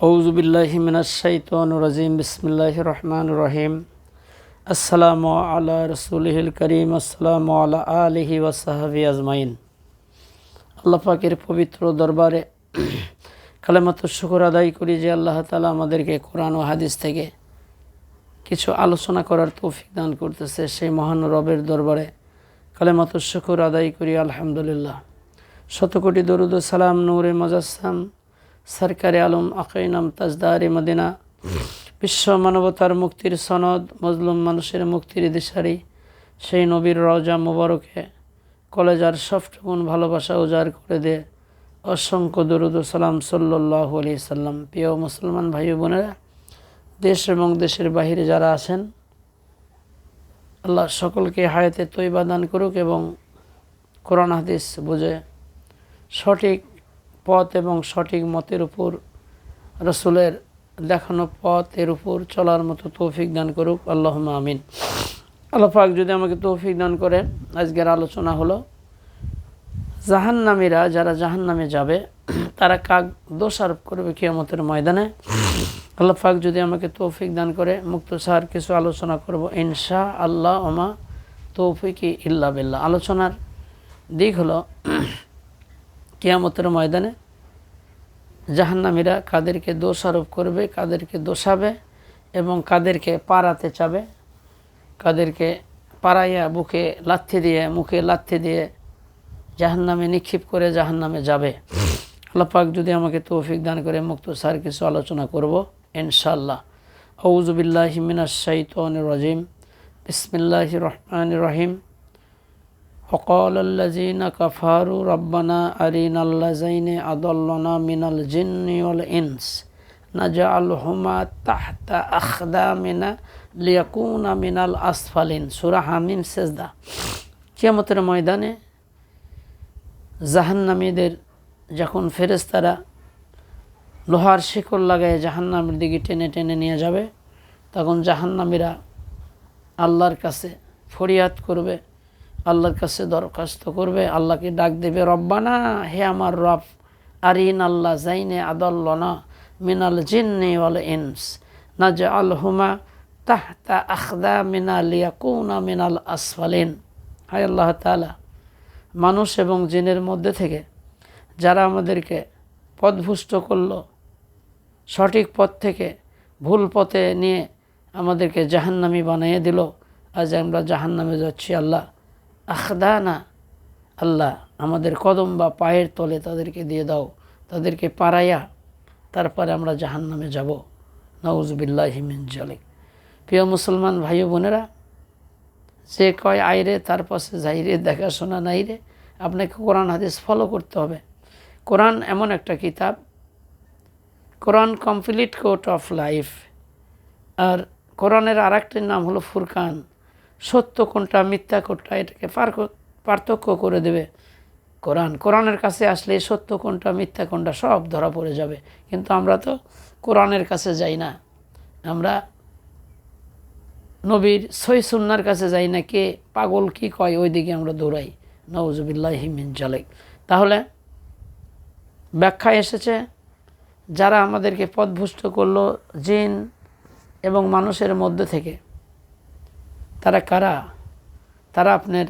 ওউজুবিল্লাহিমিনাশাইতানুরাজিম বিসমিল্লাহ রহমান রহিম। আসসালামু আলা রসুলহিল করিম, আসসালামু আলা আলিহি ওয়াসাহাবি আজমাইন। আল্লাহ পাকের পবিত্র দরবারে কালেমাত শুকর আদায় করি যে আল্লাহ তালা আমাদেরকে কোরআন ও হাদিস থেকে কিছু আলোচনা করার তৌফিক দান করতেছে সেই মহান রবের দরবারে কালেমাত শুকর আদায় করি, আলহামদুলিল্লাহ। শতকোটি দরুদ সালাম নূরে মজাসাম সরকারে আলম আকাইনাম তাজদারে মদিনা। বিশ্ব মানবতার মুক্তির সনদ, মজলুম মানুষের মুক্তির দিশারি। সেই নবীর রজা মুবারকে কলেজার সফটগুণ ভালোবাসা উজাড় করে দে। অসংখ্য দরুদ সালাম সাল্লাহ আলি সাল্লাম। প্রিয় মুসলমান ভাই বোনেরা, দেশ এবং দেশের বাহিরে যারা আছেন, আল্লাহ সকলকে হায়াতে তৈবা দান করুক এবং কোরআন হাদিস বুঝে সঠিক পথ এবং সঠিক মতের উপর রসুলের দেখানো পথ এর উপর চলার মতো তৌফিক দান করুক আল্লাহ আমিন। আল্লাহ পাক যদি আমাকে তৌফিক দান করে আজকের আলোচনা হলো, জাহান্নামীরা যারা জাহান্নামে যাবে, তারা কাক দোষারোপ করবে কিয়ামতের ময়দানে। আল্লাহ পাক যদি আমাকে তৌফিক দান করে, মুক্ত সার কিছু আলোচনা করব ইনশা আল্লাহ ওমা তৌফিকি ইল্লা বিল্লাহ। আলোচনার দিক হলো কিয়ামতের ময়দানে জাহান্নামীরা কাদেরকে দোষ আরোপ করবে, কাদেরকে দোষাবে এবং কাদেরকে পাড়াতে চাবে। কাদেরকে পাড়াইয়া বুকে লাথি দিয়ে, মুখে লাথি দিয়ে জাহান্নামে নিক্ষেপ করে জাহান্নামে যাবে। আল্লাহ পাক যদি আমাকে তৌফিক দান করে, মুক্ত সার কিছু আলোচনা করব ইনশাল্লাহ আউজুবিল্লাহ মিনাশ শাইতানির রাজিম। বিসমিল্লাহ রহমান রহিম। وقال الذين كفروا ربنا أرنا الذين أضلنا من الجن والإنس نجعلهما تحت أخدامنا ليكون من الأسفلين سورة হামিম সেজদা কিয়ামতের ময়দানে জাহান্নামীদের যখন ফেরেস্তারা লোহার শিকল লাগায় জাহান্নামের দিকে টেনে টেনে নিয়ে যাবে তখন জাহান্নামীরা আল্লাহর কাছে ফরিয়াদ করবে আল্লাহর কাছে দরখাস্ত করবে, আল্লাহকে ডাক দেবে, রব্বানা, হে আমার রব, আরিন আল্লাহ জাইনে আদল্লনা মিনাল জিন্নি ওয়াল ইনস নাজ আল হুমা তাহতা আখদা মিনাল ইয়াকুনা মিনাল আসফালিন। হায় আল্লাহ তালা মানুষ এবং জিনের মধ্যে থেকে যারা আমাদেরকে পথভুষ্ট করল, সঠিক পথ থেকে ভুল পথে নিয়ে আমাদেরকে জাহান্নামি বানিয়ে দিল, আজ আমরা জাহান্নামে যাচ্ছি আল্লাহ। আখদানা, আল্লাহ, আমাদের কদম বা পায়ের তলে তাদেরকে দিয়ে দাও, তাদেরকে পাড়াইয়া তারপরে আমরা জাহান নামে যাব। নওয়াজবিল্লাহ হিমিন জালিক। প্রিয় মুসলমান ভাই বোনেরা, যে কয় আইরে, তার পাশে যাইরে দেখাশোনা নাই রে। আপনাকে কোরআন, হাদিস ফলো করতে হবে। কোরআন এমন একটা কিতাব, Quran complete code of life আর কোরআনের আর নাম হলো ফুরকান। সত্য কোনটা, মিথ্যা কোনটা, এটাকে পার্থক্য করে দেবে। কোরআন, কোরআনের কাছে আসলে সত্য কোনটা, মিথ্যা কোনটা সব ধরা পড়ে যাবে। কিন্তু আমরা তো কোরআনের কাছে যাই না। আমরা নবীর সই সুন্নার কাছে যাই না কে পাগল কি কয় ওই দিকে আমরা দৌড়াই। নওজবিল্লাহ হিমিন জালেক। তাহলে ব্যাখ্যা এসেছে, যারা আমাদেরকে পথভুষ্ট করল জিন এবং মানুষের মধ্যে থেকে তারা কারা? তারা আপনার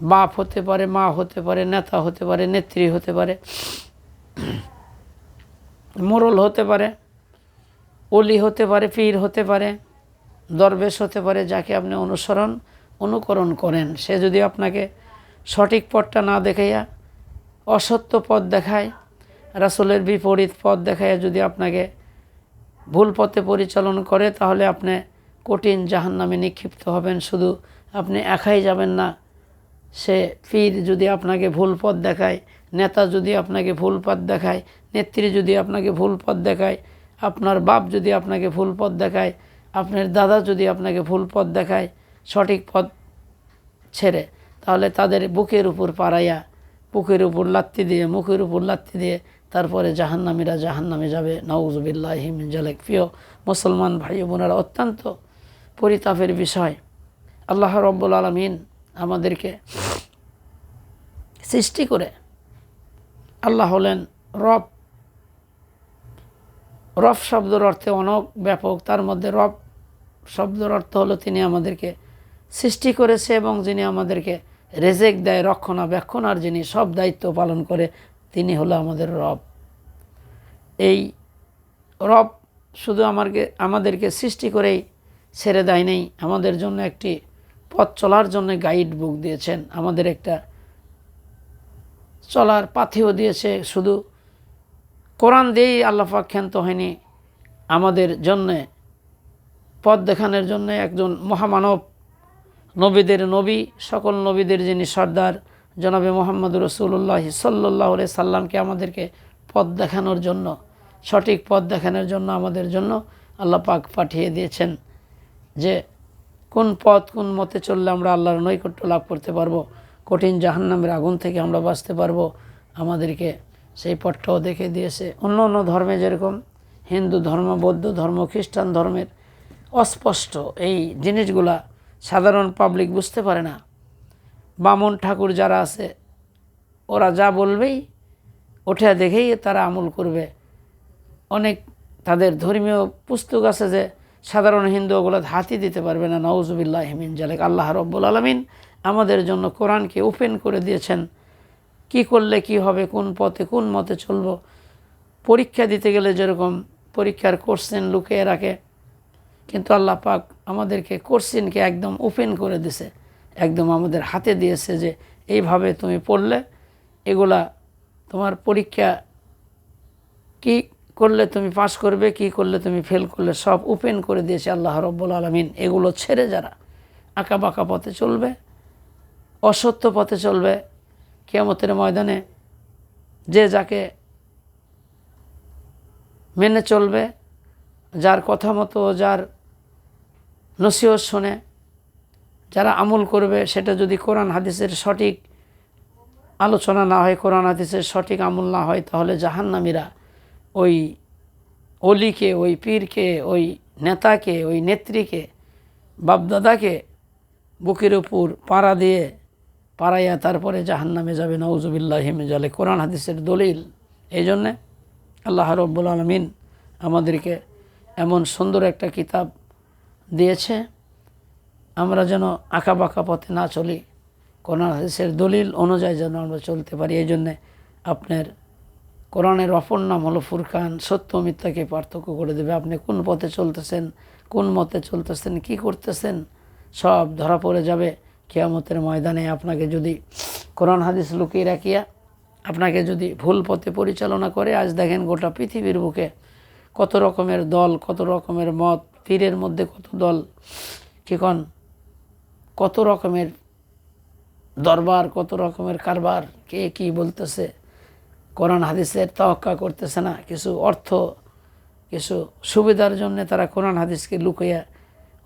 বাপ হতে পারে, মা হতে পারে, নেতা হতে পারে, নেত্রী হতে পারে, মোরল হতে পারে অলি হতে পারে, পীর হতে পারে, দরবেশ হতে পারে, যাকে আপনি অনুসরণ, অনুকরণ করেন। সে যদি আপনাকে সঠিক পথটা না দেখাইয়া, অসত্য পথ দেখায়, রাসুলের বিপরীত পথ দেখাইয়া যদি আপনাকে ভুল পথে পরিচালন করে, তাহলে আপনি কঠিন জাহান নামে নিক্ষিপ্ত হবেন, শুধু আপনি একাই যাবেন না। সে পীর যদি আপনাকে ভুল পথ দেখায়, নেতা যদি আপনাকে ভুল পথ দেখায়, নেত্রী যদি আপনাকে ভুল পথ দেখায়, আপনার বাপ যদি আপনাকে ভুল পথ দেখায়, আপনার দাদা যদি আপনাকে ভুল পথ দেখায়, সঠিক পথ ছেড়ে, তাহলে তাদের বুকের উপর পাড়াইয়া, বুকের উপর লাত্তি দিয়ে, মুখের উপর লাত্তি দিয়ে তারপরে জাহান্নামীরা জাহান্নামে যাবে। নওজবিল্লাহ হিমিন জালেক। প্রিয় মুসলমান ভাই বোনেরা, অত্যন্ত পরিতাপের বিষয়। আল্লাহ রব্বুল আলমিন আমাদেরকে সৃষ্টি করে আল্লাহ হলেন রব। রব শব্দের অর্থে অনেক ব্যাপক, তার মধ্যে রব শব্দের অর্থ হলো তিনি আমাদেরকে সৃষ্টি করেছে এবং যিনি আমাদেরকে রেজেক দেয়, রক্ষণাবেক্ষণ, আর যিনি সব দায়িত্ব পালন করে, তিনি হলো আমাদের রব। এই রব শুধু আমাকে আমাদেরকে সৃষ্টি করেই ছেড়ে দেয় নেই। আমাদের জন্য একটি পথ চলার জন্য গাইড বুক দিয়েছেন। আমাদের একটা চলার পাথিও দিয়েছে। শুধু কোরআন দিয়েই আল্লাপাক ক্ষান্ত হয়নি। আমাদের জন্যে, পথ দেখানোর জন্য একজন মহামানব, নবীদের নবী, সকল নবীদের যিনি সর্দার, জনাবে মোহাম্মদ রসুল্লাহ সাল্লাহ সাল্লামকে আমাদেরকে পথ দেখানোর জন্য, সঠিক পথ দেখানোর জন্য আমাদের জন্য আল্লাহ পাক পাঠিয়ে দিয়েছেন। যে কোন পথ, কোন মতে চললে আমরা আল্লাহর নৈকট্য লাভ করতে পারব? কঠিন জাহান্নামের আগুন থেকে আমরা বাঁচতে পারব? আমাদেরকে সেই পথটাও দেখে দিয়েছে। অন্য অন্য ধর্মে যেরকম, হিন্দু ধর্ম, বৌদ্ধ ধর্ম, খ্রিস্টান ধর্মের অস্পষ্ট এই জিনিসগুলা সাধারণ পাবলিক বুঝতে পারে না। বামন ঠাকুর যারা আছে, ওরা যা বলবেই, ওঠা দেখেই তারা আমল করবে। অনেক তাদের ধর্মীয় পুস্তক আছে যে সাধারণ হিন্দু ওগুলো হাতি দিতে পারবে না। নওজুবিল্লাহ হিমিন জালেক। আল্লাহ রব্বুল আলমিন আমাদের জন্য কোরআনকে ওপেন করে দিয়েছেন। কি করলে কি হবে, কোন পথে কোন মতে চলব? পরীক্ষা দিতে গেলে যেরকম পরীক্ষার কোশ্চেন লুকিয়ে রাখে, কিন্তু আল্লাহ পাক আমাদেরকে কোশ্চেনকে একদম ওপেন করে দিছে। একদম আমাদের হাতে দিয়েছে যে, এইভাবে তুমি পড়লে এগুলা তোমার পরীক্ষা কি করলে তুমি পাস করবে, কি করলে তুমি ফেল করলে, সব ওপেন করে দিয়েছে আল্লাহ রব্বুল আলমিন। এগুলো ছেড়ে যারা আঁকা বাঁকা পথে চলবে, অসত্য পথে চলবে, কেয়ামতের ময়দানে যে যাকে মেনে চলবে, যার কথা মতো, যার নসিহত শোনে যারা আমল করবে, সেটা যদি কোরআন হাদিসের সঠিক আলোচনা না হয়, কোরআন হাদিসের সঠিক আমল না হয়, তাহলে জাহান্নামীরা ওই অলিকে, ওই পীরকে, ওই নেতাকে, ওই নেত্রীকে, বাপদাদাকে বুকের উপর পাড়া দিয়ে পাড়াইয়া তারপরে জাহান নামে যাবে নওজুবিল্লাহ জালে কোরআন হাদিসের দলিল। এই জন্যে আল্লাহ রব্বুল আলমিন আমাদেরকে এমন সুন্দর একটা কিতাব দিয়েছে, আমরা যেন আঁকা বাঁকা পথে না চলি। কোরআন হাদিসের দলিল অনুযায়ী যেন আমরা চলতে পারি। এই জন্যে আপনার কোরআনের অপর নাম হলো ফুরকান, সত্য মিথ্যাকে পার্থক্য করে দেবে। আপনি কোন পথে চলতেছেন, কোন মতে চলতেছেন, কি করতেছেন, সব ধরা পড়ে যাবে কেয়ামতের ময়দানে। আপনাকে যদি কোরআন হাদিস লুকিয়ে রাখিয়া, আপনাকে যদি ভুল পথে পরিচালনা করে, আজ দেখেন গোটা পৃথিবীর বুকে কত রকমের দল, কত রকমের মত, পীরের মধ্যে কত দল কিখন কত রকমের দরবার, কত রকমের কারবার, কে কি বলতেছে কোরআন হাদিসের তহক্কা করতেছে না। কিছু অর্থ, কিছু সুবিধার জন্য তারা কোরআন হাদিসকে লুকিয়ে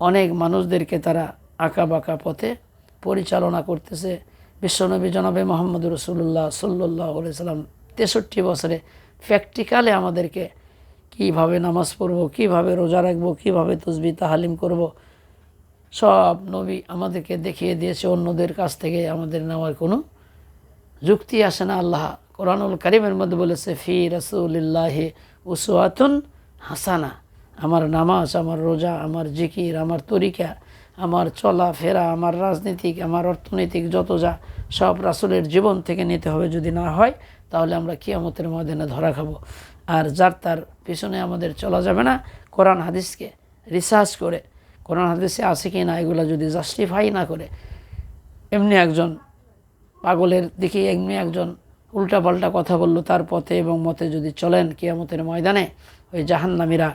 অনেক মানুষদেরকে তারা আঁকা বাঁকা পথে পরিচালনা করতেছে। বিশ্বনবী জনাবে মোহাম্মদ রসুল্লাহ সাল্লাহ সাল্লাম তেষট্টি বছরে প্র্যাকটিক্যালে আমাদেরকে কীভাবে নামাজ পড়ব, কীভাবে রোজা রাখব, কীভাবে তসবি তাহালিম করব, সব নবী আমাদেরকে দেখিয়ে দিয়েছে। অন্যদের কাছ থেকে আমাদের নেওয়ার কোনো যুক্তি আসে না। আল্লাহ কোরআনুল করিমের মধ্যে বলেছে, ফি রসুলিল্লাহ উসুয়াতুন হাসানা। আমার নামাজ, আমার রোজা, আমার জিকির, আমার তরিকা, আমার চলা ফেরা আমার রাজনীতিক, আমার অর্থনৈতিক যত যা, সব রাসুলের জীবন থেকে নিতে হবে যদি না হয়, তাহলে আমরা কিয়ামতের ময়দানে ধরা খাব। আর যার তার পিছনে আমাদের চলা যাবে না, কোরআন হাদিসকে রিসার্চ করে, কোরআন হাদিসে আছে কি না, এগুলো যদি জাস্টিফাই না করে, এমনি একজন পাগলের দিকে, এমনি একজন উল্টাপাল্টা কথা বলল তার পথে এবং মতে যদি চলেন কিয়ামতের ময়দানে, ওই জাহান্নামীরা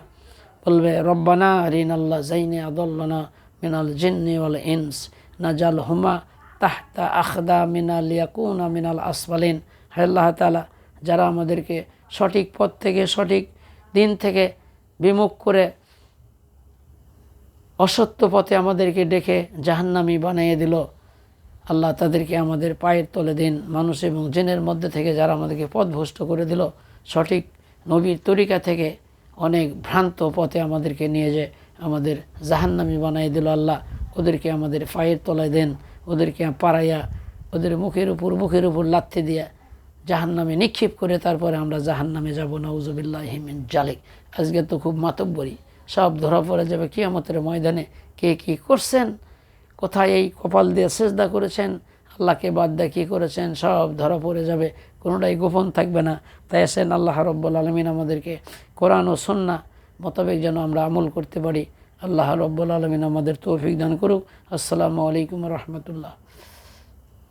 বলবে, রব্বানা রিন আল্লাহ জাইনে আদল্লানা মিনাল জিন্নি ইনস, নাজাল হুমা তাহতা আখদা মিনাল ইয়াকুনা মিনাল আসফালিন। আল্লাহ তালা যারা আমাদেরকে সঠিক পথ থেকে, সঠিক দিন থেকে বিমুখ করে অসত্য পথে আমাদেরকে ডেকে জাহান্নামি বানিয়ে দিল আল্লাহ তাদেরকে আমাদের পায়ের তলে দিন। মানুষ এবং জেনের মধ্যে থেকে যারা আমাদেরকে পথভ্রষ্ট করে দিল, সঠিক নবীর তরিকা থেকে অনেক ভ্রান্ত পথে আমাদেরকে নিয়ে যে আমাদের জাহান্নামি বানাই দিল আল্লাহ। ওদেরকে আমাদের পায়ের তলায় দেন, ওদেরকে পাড়াইয়া, ওদের মুখের উপর মুখের উপর লাথি দিয়া জাহান্নামে নিক্ষেপ করে তারপরে আমরা জাহান্নামে যাব। নওজবিল্লাহ হিমিন জালিক। আজকে তো খুব মাতব্বরি। সব ধরা পড়ে যাবে কিয়ামতের ময়দানে। কে কি করছেন? কোথায় এই কপাল দিয়ে সেজদা করেছেন? আল্লাহকে বাদ দিয়ে কী করেছেন? সব ধরা পড়ে যাবে। কোনোটাই গোপন থাকবে না। তাই এসেন আল্লাহ রব্বুল আলমিন আমাদেরকে কোরআন ও সন্না মোতাবেক যেন আমরা আমল করতে পারি। আল্লাহ রব্বুল আলমিন আমাদের তৌফিক দান করুক। আসসালামু আলাইকুম রহমতুল্লাহ।